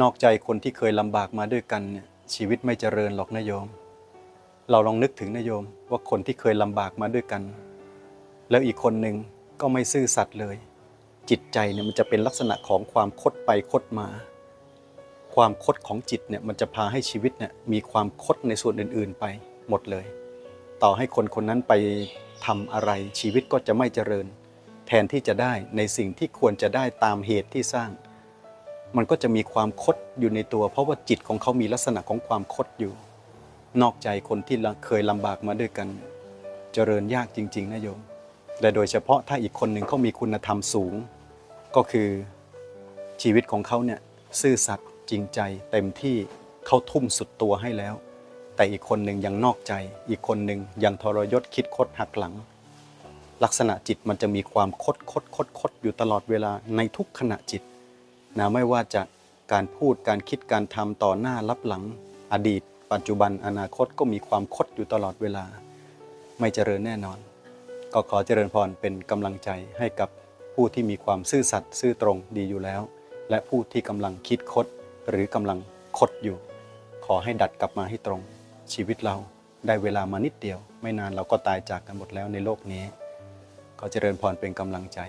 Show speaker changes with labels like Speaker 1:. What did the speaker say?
Speaker 1: นอกใจคนที่เคยลำบากมาด้วยกันเนี่ยชีวิตไม่เจริญหรอกนะโยม เราลองนึกถึงนะโยม ว่าคนที่เคยลำบากมาด้วยกัน แล้วอีกคนหนึ่งก็ไม่ซื่อสัตย์เลย จิตใจเนี่ยมันจะเป็นลักษณะของความคดไปคดมา ความคดของจิตเนี่ยมันจะพาให้ชีวิตเนี่ยมีความคดในส่วนอื่น ๆ ไปหมดเลย ต่อให้คนคนนั้นไปทำอะไรชีวิตก็จะไม่เจริญ แทนที่จะได้ในสิ่งที่ควรจะได้ตามเหตุที่สร้าง มันก็จะมีความคดอยู่ในตัว เพราะว่าจิตของเขามีลักษณะของความคดอยู่ นอกใจคนที่เคยลำบากมาด้วยกัน เจริญยากจริง ๆนะโยมและโดยเฉพาะถ้าอีกคนหนึ่งเขามีคุณธรรมสูง ก็คือชีวิตของเขาเนี่ยซื่อสัตย์จริงใจ เต็มที่เขาทุ่มสุดตัวให้แล้ว แต่อีกคนหนึ่งยังนอกใจ อีกคนหนึ่งยังทรยศคิดคดหักหลัง ลักษณะจิตมันจะมีความคดคดคดคดอยู่ตลอดเวลาในทุกขณะจิต นะไม่ว่าจะการพูดการคิดการทำต่อหน้ารับหลังอดีต ปัจจุบันอนาคตก็มีความคดอยู่ตลอดเวลา ไม่เจริญแน่นอน ก็ขอเจริญพรเป็นกำลังใจให้กับผู้ที่มีความซื่อสัตย์ซื่อตรงดีอยู่แล้ว และผู้ที่กำลังคิดคดหรือกำลังคดอยู่ ขอให้ดัดกลับมาให้ตรง ชีวิตเราได้เวลามานิดเดียว ไม่นานเราก็ตายจากกันหมดแล้วในโลกนี้ขอเจริญพรเป็นกำลังใจ